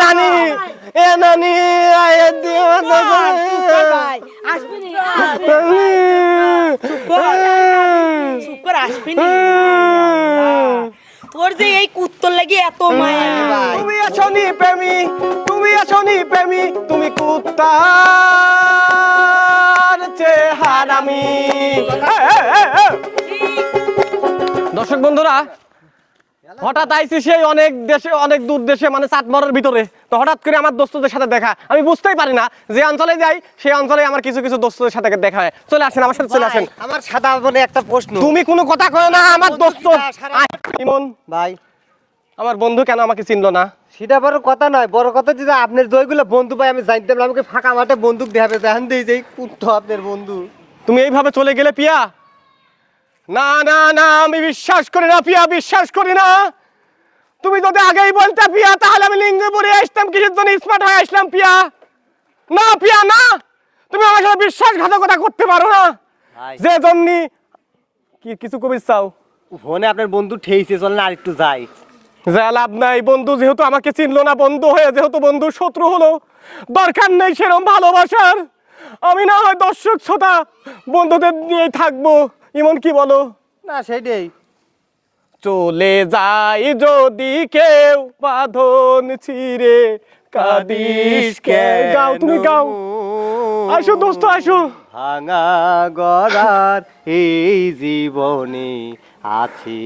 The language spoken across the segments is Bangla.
নানি এ নানি আয় দিও ভাই আসবি নি শুক্র আসবি নি তোর যে এই কুত্তর লাগি এত মায়া তুমি আসনি প্রেমী তুমি আসনি প্রেমী তুমি কুত্তার চেহারামি দর্শক বন্ধুরা হঠাৎ আইছি সেই অনেক দেশে অনেক দূর দেশে মানে চাটমরের ভিতরে। তো হঠাৎ করে আমার দোস্তদের সাথে দেখা। আমি বুঝতেই পারি না যে অঞ্চলে যাই সেই অঞ্চলে আমার কিছু কিছু দোস্তদের সাথে দেখা হয়। চলে আসেন আমার সাথে চলে আসেন। আমার সাদা মনে একটা প্রশ্ন। তুমি কোনো কথা কয় না আমার দোস্ত। ইমন। ভাই। আমার বন্ধু কেন আমাকে চিনলো না? সেটা বড় কথা নয় বড় কথা যে আপনার জয়গুলো বন্ধু ভাই আমি জানতাম না আমাকে ফাঁকা মাঠে বন্দুক দেখাবে। দেখেন দিয়ে যে কুত্তো আপনার বন্ধু। তুমি এইভাবে চলে গেলে পিয়া? না না না আমি বিশ্বাস করি না পিয়া বিশ্বাস করি না। তুমি যদি আগেই বলতে পিয়া তাহলে আমি লিঙ্গে পরে আসতাম কিসের জন্য স্মার্ট হয়ে আসলাম পিয়া। না পিয়া না। তুমি আমার সাথে বিশ্বাসঘাতকতা করতে পারো না। যে জন্যি কি কিছু কবি চাও? ফোনে আপনার বন্ধু ঠেইছে চলেন আর একটু যাই। যা লাভ নাই বন্ধু যেহেতু আমাকে চিনলো না বন্ধু হয়ে যেহেতু বন্ধু শত্রু হলো। দরকার নেই সেরম ভালোবাসার। আমি না হয় দর্শক শ্রোতা বন্ধুদের নিয়ে থাকব। এমন কি বলো? না সেটাই চলে যাই যদি কেউ বাঁধন ছিঁড়ে কাদিস কে গাও তুমি গাও। আসো দোস্ত আসো। ভাঙা গড়ার এই জীবনে আছে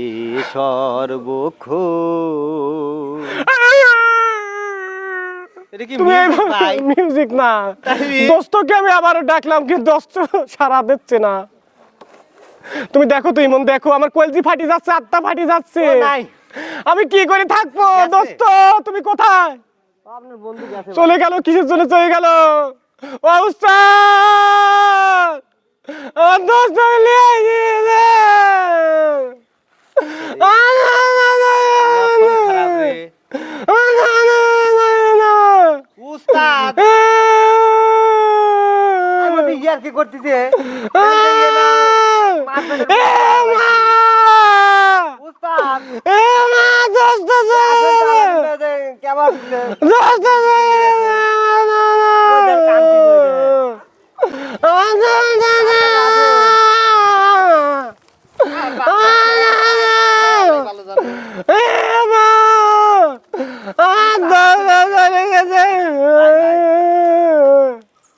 সর্বক্ষ তুমি মিউজিক না। দোস্তকে আমি আবারও ডাকলাম কিন্তু দোস্ত সারা দিচ্ছে না। তুমি দেখো তুই মন দেখো আমার কলজি ফাটি যাচ্ছে আত্মা ফাটি যাচ্ছে। আমি কি করে থাকব দোস্ত? তুমি কোথায়? চলে গেল কিসের জন্য চলে গেল? ও উস্তাদ! আমার দোস্ত নিয়ে গিয়েছে খুব খারাপ রে। উস্তাদ আমি ইয়ার কি করতেছে উস্তাদ। কেমন ভালো জানো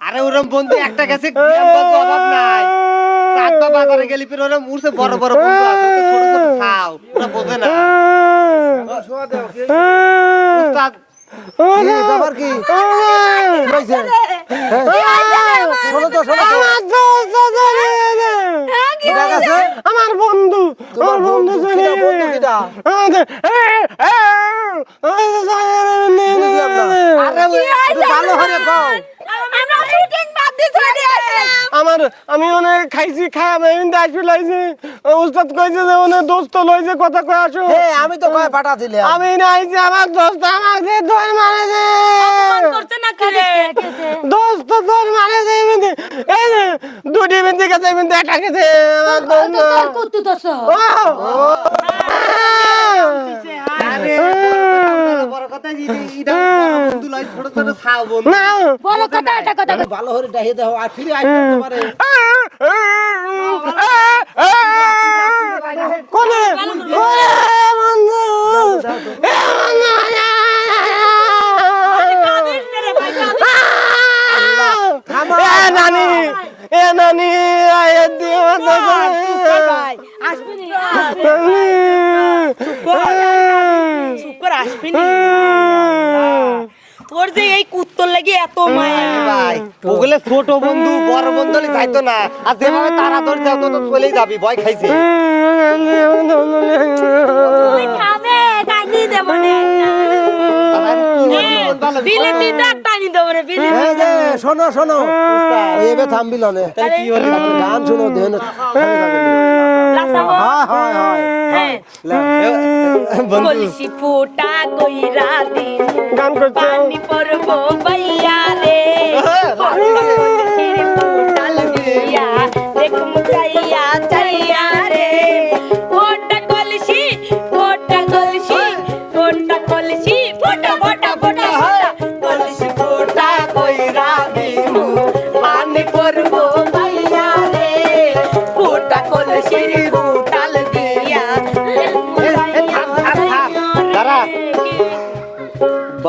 আরে ওরম বন্ধু একটা গেছে গ্রামগঞ্জ অভাব নাই চারটা বাজারে গেলি ফির ওরম উড়ছে বড় বড় বন্ধু আছে ছোট ছোট খাও ওরা বোঝে না উস্তাদ ব্যাপার কি শোনো তো শোনো তো আমার বন্ধু আমার বন্ধু চলে আরে ভালো হরে কও আমরা আমি অনেক খাইছি খাই আমি আসবে লাইছি। উস্তাদ কইছে যে অনেক দোস্ত লইছে কথা কই আসো। হে আমি তো কয় পাঠা আমি নাইছি আমার দোস্ত আমাকে ধর মারেছে। অপমান করতে না কি দোস্ত ধর এমনি। এই দুটি বিন্দু গেছে এমনি একটা গেছে। আমার দোস্ত! আরে বড় কথা এটা কথা। এটা কথা। ভালো হরে ডাহিয়ে দাও আর ফিরে আসতে পারে কোনে ওরে বন্ধু এ বন্ধু থামো। এ নানি এ নানি আয় দিও ভাই আসবি নি শুক্র আসবি নি তোর যে এই কুত্তর লাগি এত মায়া। ভাই ওগুলো ছোট বন্ধু বড় বন্ধু হলে যাইতো না। আর যেভাবে তাড়াতাড়ি যাও তো তো চলেই যাবি ভয় খাইছে। তুই খাবে টানি দেব নে বিলে। টানি দেব রে বিলে শোনো শোনো। এবে থামবিল নে কি হলো? গান শুনো দেন। লাসাবো হ্যাঁ হয়। হয় হ্যাঁ বন্ধু। কলসি ফুটা কইরা দিন গান করছ?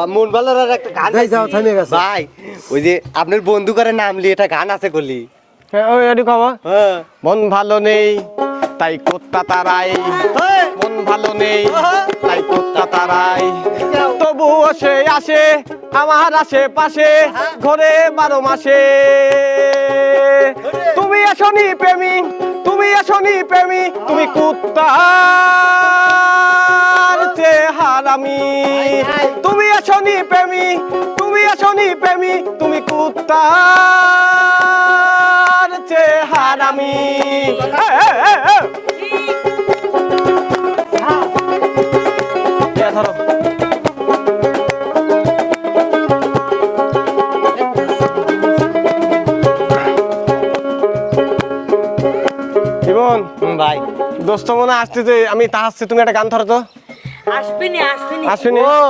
বা মন একটা গান যাও। থামে গেছে। ভাই ওই যে আপনার বন্ধু করে নাম লিয়ে একটা গান আছে কলি হ্যাঁ, ওই হ্যাঁ। মন ভালো নেই তাই কোত্তা তারাই। হ্যাঁ। মন ভালো নেই হ্যাঁ। তাই কোত্তা তারাই। তবুও সে আসে আমার আশেপাশে ঘরে বারো মাসে। তুমি এসনি প্রেমী তুমি এসনি প্রেমী তুমি কুত্তার চেহারামি তুমি আছো নি প্রেমী তুমি আছো নি প্রেমী তুমি কুত্তার চেহারামি ধরো। জীবন ভাই। দোস্ত মনে আসতেছে আমি তা আসছে তুমি একটা গান ধরো তো। আসবি নি আসবি আসুনি ও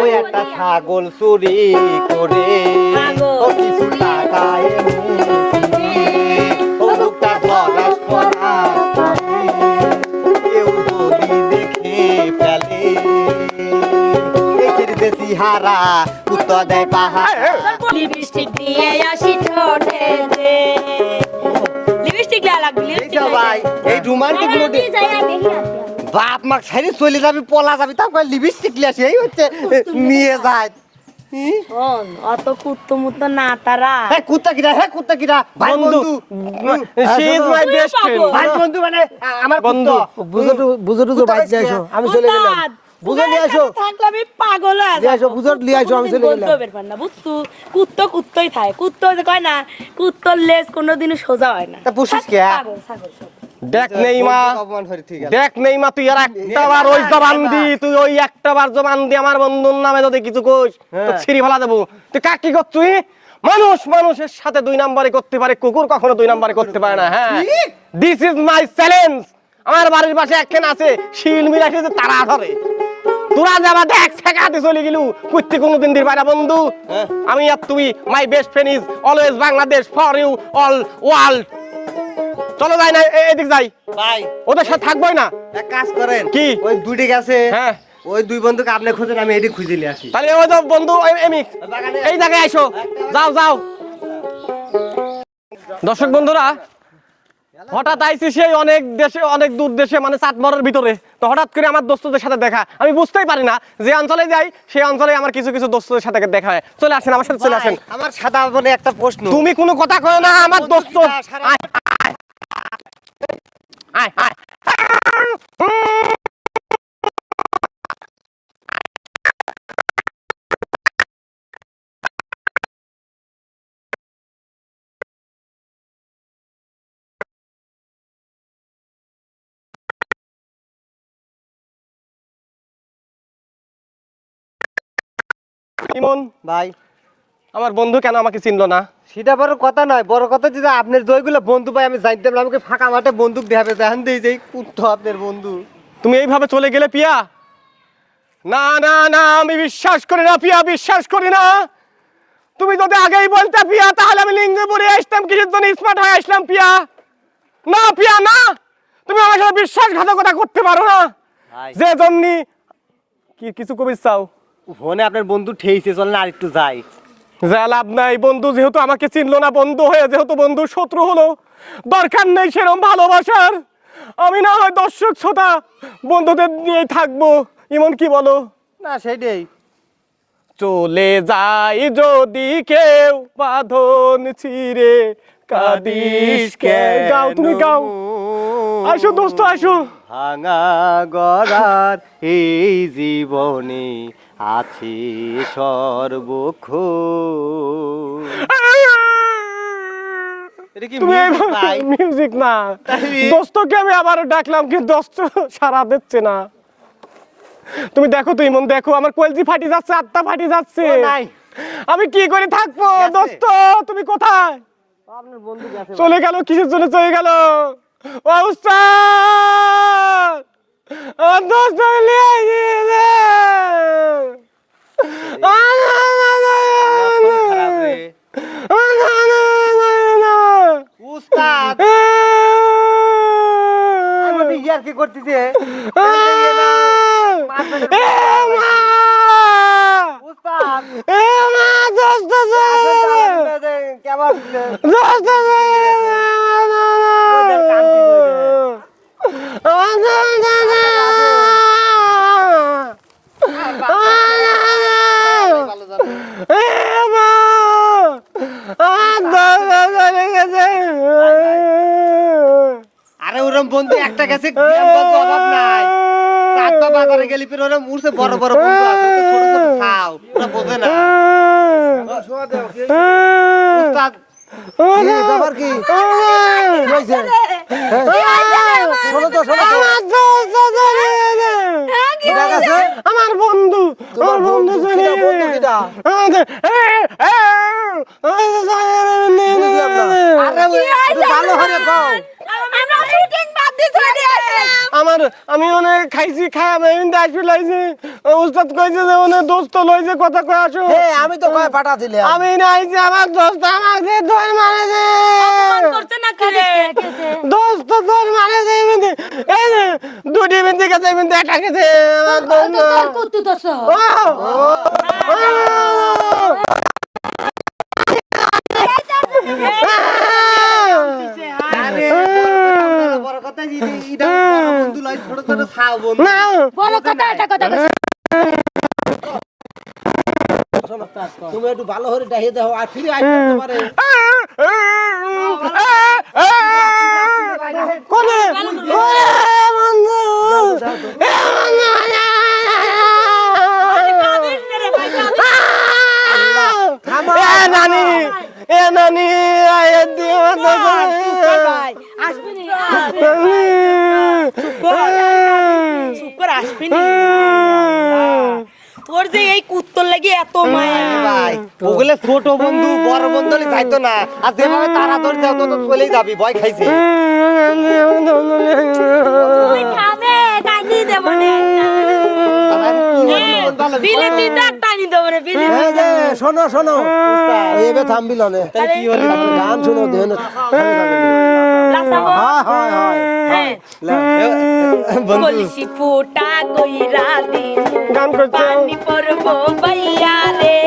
ওই একটা ছাগল চুরি করে ছাগল। ও কিছু টাকা ও লোকটা ধরাস পরাস কেউ যদি দেখে ফেলে। এসের দেশি হারা উত্তর দেয় পাহাড়। লিপস্টিক দিয়ে আসি দে লিপস্টিক লাগা লাগবে এই এই রোমান্টিক মোডে বাপ মা ছেড়ে চলে যাবি পলা যাবি তারপর লিপস্টিক লিয়ে এই হচ্ছে নিয়ে যায়। অত কুত্তো মুত্তো না তারা। হ্যাঁ কুত্তা কিরা হ্যাঁ কুত্তা কিরা? ভাই বন্ধু ইজ মাই বেস্ট ফ্রেন্ড ভাই মানে আমার তো আমি চলে গেলাম। উস্তাদ, বুঝো তোদের নিয়ে আসো। থাকলে আমি পাগল হয়ে নিয়ে আসো, যাব। বুঝো নিয়ে আসো, আমি চলে গেলাম। বলতেও পারবে না, বুঝছ? কুত্তো কুত্তই থাকে। কুত্তো যে কয় না কুত্তর লেজ কোনোদিনও সোজা হয় না। তা পুষিস কে? পাগল, ছাগল সব। দেখ নেই মা বন্ধুকে অপমান করে ঠিক আছে। দেখ নেই মা তুই আর ওই জবান দি তুই ওই জবান দি আমার বন্ধুর নামে যদি কিছু কোস তো হ্যাঁ। ছিড়ি ফেলা দেবো। তুই কাক কি করছ মানুষ মানুষের সাথে দুই নাম্বারে করতে পারে কুকুর কখনো দুই নাম্বারে করতে পারে না হ্যাঁ। দিস ইজ মাই চ্যালেঞ্জ আমার বাড়ির পাশে একখান আছে শিল মিলাইছে যে তারা ধরে। তোরা যে দেখ শেখাতে চলে গেলু। কুত্তি কোনোদিন দির পারা বন্ধু। হ্যাঁ। আমি আর তুই my best friend is always Bangladesh for you all world চলো যাই না এদিক যাই। ভাই। ওদের সাথে থাকবোই না। এক কাজ করেন কি? ওই দুটি গেছে হ্যাঁ। ওই দুই বন্ধুকে আপনি খুঁজেন আমি এটি খুঁজে নিয়ে আসি। তাহলে ওই বন্ধু এ- এমি এই জায়গায় আইসো। যাও যাও। দর্শক বন্ধুরা হঠাৎ আইসি সেই অনেক দেশে অনেক দূর দেশে মানে চাটমরের ভিতরে। তো হঠাৎ করে আমার দোস্তদের সাথে দেখা। আমি বুঝতেই পারি না যে অঞ্চলে যাই সেই অঞ্চলে আমার কিছু কিছু দোস্তদের সাথে দেখা হয়। চলে আসেন আমার সাথে চলে আসেন। আমার সাদা মানে একটা প্রশ্ন। তুমি কোনো কথা কয় না আমার দোস্ত। কিনা সারা- আয়, আয়। আয়, আয়। ইমন ভাই আমার বন্ধু কেন আমাকে চিনলো না? সেটা বড় কথা নয় বড় কথা যে আপনার জয়গুলো বন্ধু ভাই আমি জানতে পারলাম আমাকে ফাঁকা মাঠে বন্দুক দেখাবে দেখেন দিই যে কুত্তো আপনার বন্ধু। তুমি এইভাবে চলে গেলে পিয়া? না না না আমি বিশ্বাস করি না পিয়া বিশ্বাস করি না। তুমি যদি আগেই বলতে পিয়া তাহলে আমি লিঙ্গপুরে আসতাম কিসের জন্য স্মার্ট হয়ে আসলাম পিয়া। না পিয়া না। তুমি আমার সাথে বিশ্বাসঘাতকতা করতে পারো না। যে জন্যি কি কিছু কবি চাও? ফোনে আপনার বন্ধু ঠেইছে চলেন আর একটু যাই। যা লাভ নাই বন্ধু যেহেতু আমাকে চিনলো না বন্ধু হয়ে যেহেতু বন্ধু শত্রু হলো দরকার নেই সেরম ভালোবাসার। আমি না হয় দর্শক শ্রোতা বন্ধুদের নিয়েই থাকব। এমন কি বলো? না সেটাই চলে যাই যদি কেউ বাঁধন ছিঁড়ে কাদিস কে? গাও তুমি গাও। আসো দোস্ত আসো। ভাঙা গড়ার এই জীবনে আছে সর্বক্ষ? মিউজিক না। দোস্তকে আমি আবারও ডাকলাম কিন্তু দোস্ত সারা দিচ্ছে না। তুমি দেখো তুই মন দেখো আমার কলজি ফাটি যাচ্ছে আত্মা ফাটি যাচ্ছে। আমি কি করে থাকব দোস্ত? তুমি কোথায়? চলে গেল কিসের জন্য চলে গেল ও উস্তাদ আমার। উস্তাদ ইয়ার কি করতেছে এ মা দোস্ত কেমন দোস্ত ওদের কান্তি হয়ে ভালো জানো। আরে ওরম বন্ধু একটা গেছে অভাব নাই চারটা বাজারে গেলি পরে ওরম উড়ছে বড় বড় বন্ধু আছে ছোট ছোট খাও ওরা বোঝে না উস্তাদ কি ব্যাপার কি হ্যাঁ? শোনো তো শোনো তো আমার বন্ধু আমার বন্ধু চলে? আরে ওই একটু ভালো হরে কও আমরা শুটিং বাদ দিয়ে চলে আসলাম আমার আমি অনেক খাইছি খাই আমি এমনি আসবি লাইছি। উস্তাদ কইছে যে অনেক দোস্ত লইছে কথা কই আসো। হে আমি তো কয় পাঠা দিলাম। আমি নাইছি আমার দোস্ত আমাকে ধর মারেছে। ফোন করতে না করে দোস্ত ধর মারেছে এমনি এই দুটি বিন্দি গেছে বিন্দি একটা আমার দোস্ত। ও! ছোট ছোট খাও বন্ধু। না। বড় কথা এটা কথা তুমি একটু ভালো হরে ডাহিয়ে দাও আর ফিরে কোনে? বন্ধু। নানি এ নানি আয় দিও ভাই। আসবি নি করে। আসবি নি তোর যে এই কুত্তর লাগি এত মায়া। ভাই ওগুলো ছোট বন্ধু বড় বন্ধু হলে যাইতো না। আর যেভাবে তারা ধরে যাও তো চলেই যাবি ভয় খাইছে। তুই খাবে টানি দেব নে। আবার কি হলো, ভালো বিলে তুই তার টানি দেব রে বিলে শোনো শোনো এবে থামবি লনে তাহলে কি হলো? গান শুনো দেন হয় হয় হয়। হ্যাঁ। বন্ধু। ফুটা কইরা দিন গান করছে? পানি পরব বাইয়া রে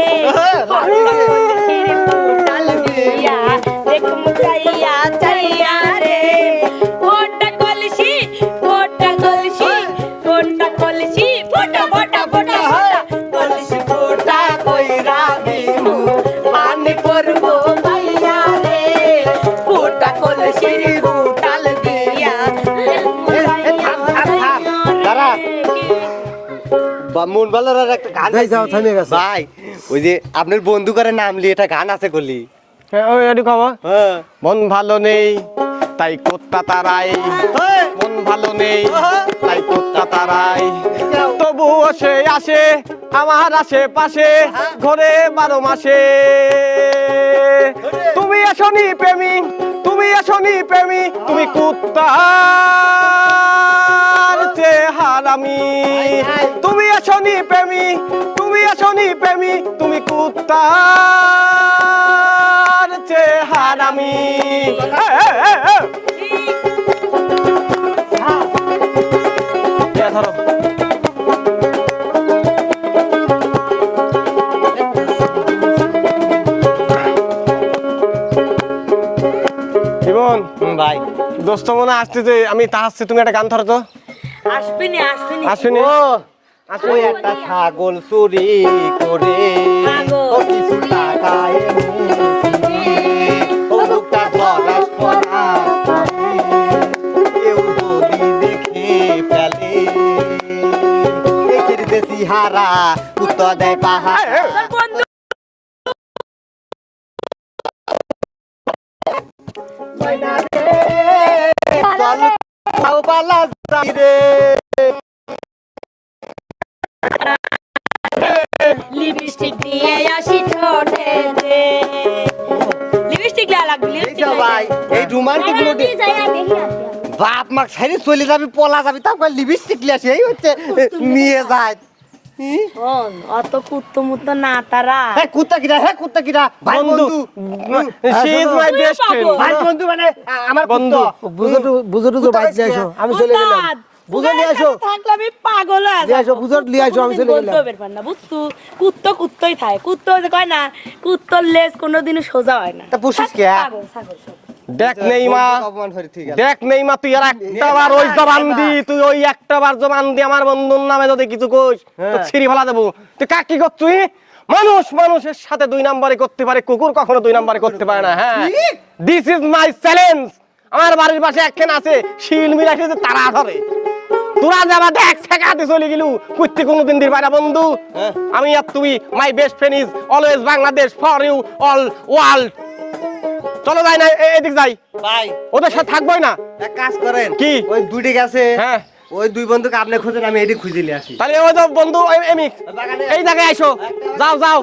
ফুটাল দিয়া দেখুম চাইয়া চাইয়া মন ভালো একটা গান যাও। থামে গেছে। ভাই ওই যে আপনার বন্ধু করে নাম লিয়ে একটা গান আছে করলি ওই এটি খবর হ্যাঁ। মন ভালো নেই তাই কোত্তা তারাই। হ্যাঁ। মন ভালো নেই তাই কোত্তা তারাই। তবুও সে আসে আমার আশেপাশে ঘরে বারো মাসে। তুমি এসনি প্রেমী তুমি এসনি প্রেমী তুমি কুত্তার চেহারামি তুমি এসনি প্রেমী তুমি এসনি প্রেমী তুমি কুত্তার চেহারামি ধরো জীবন ভাই। দোস্ত মনে আসতেছে আমি তা আসছি তুমি একটা গান ধরো তো। ও একটা ছাগল চুরি করে। ছাগল। ও কিছু টাকা ও বুকটা ধরাস পড়াস কেউ যদি দেখে ফেলে। এই ছেড়ে উত্তর দেয় পাহাড়। লিপস্টিক দিয়ে আসি লিপস্টিক লাগা লাগবে এই তো বাপ মা ছেড়ে চলে যাবি পলা যাবি তারপর লিপস্টিক লিয়াসি এই হচ্ছে নিয়ে যায়। অত কুত্তো মুত্তো না তারা হ্যাঁ কুত্তা কিরা হ্যাঁ কুত্তা কিরা ভাই বন্ধু বন্ধু ইজ মাই বেস্ট ফ্রেন্ড ভাই বন্ধু মানে আমার বন্ধু। বন্ধু বুঝো তো বাইক যাইছো আমি চলে গেলাম বুঝে নিয়ে আসো থাকলে আমি পাগল হয়ে নিয়ে আসো, যাব। বুঝো, নিয়ে আসো, আমি কোনোদিন চলে বলতেও গেলাম। পারবেন না বুঝছ কুত্তো কুত্তই থাকে কুত্তো যে কয় না কুত্তর লেজ কোনোদিনও সোজা হয় না তা পুষিস কে? পাগল ছাগল। দেখ নেই মা বন্ধুকে অপমান করে ঠিক আছে। দেখ নেই মা তুই আর ওই জবান দি তুই ওই জবান দি আমার বন্ধুর নামে যদি কিছু কইস তো হ্যাঁ। ছিড়ি ফেলা দেবো। তুই কাক কি করছিস মানুষ মানুষের সাথে দুই নাম্বারে করতে পারে কুকুর কখনো দুই নাম্বারে করতে পারে না হ্যাঁ। দিস ইজ মাই চ্যালেঞ্জ আমার বাড়ির পাশে একখান আছে শিল মিল তারা ধরে। তোরা যাবা দেখ শেখাতে চলে গেলু। কুত্তি কোনোদিন দির পারে বন্ধু। হ্যাঁ। আমি আর তুই my best friend is always Bangladesh for you all world চলো যাই না এদিক যাই। ভাই। ওদের সাথে থাকবোই না। এক কাজ করেন কি? ওই দুইটি গেছে হ্যাঁ। ওই দুই বন্ধুকে আপনি খুঁজেন আমি এদিক খুঁজে নিয়ে আসি। তাহলে ওই তো বন্ধু এমিক। এই জায়গায় আইসো। যাও যাও।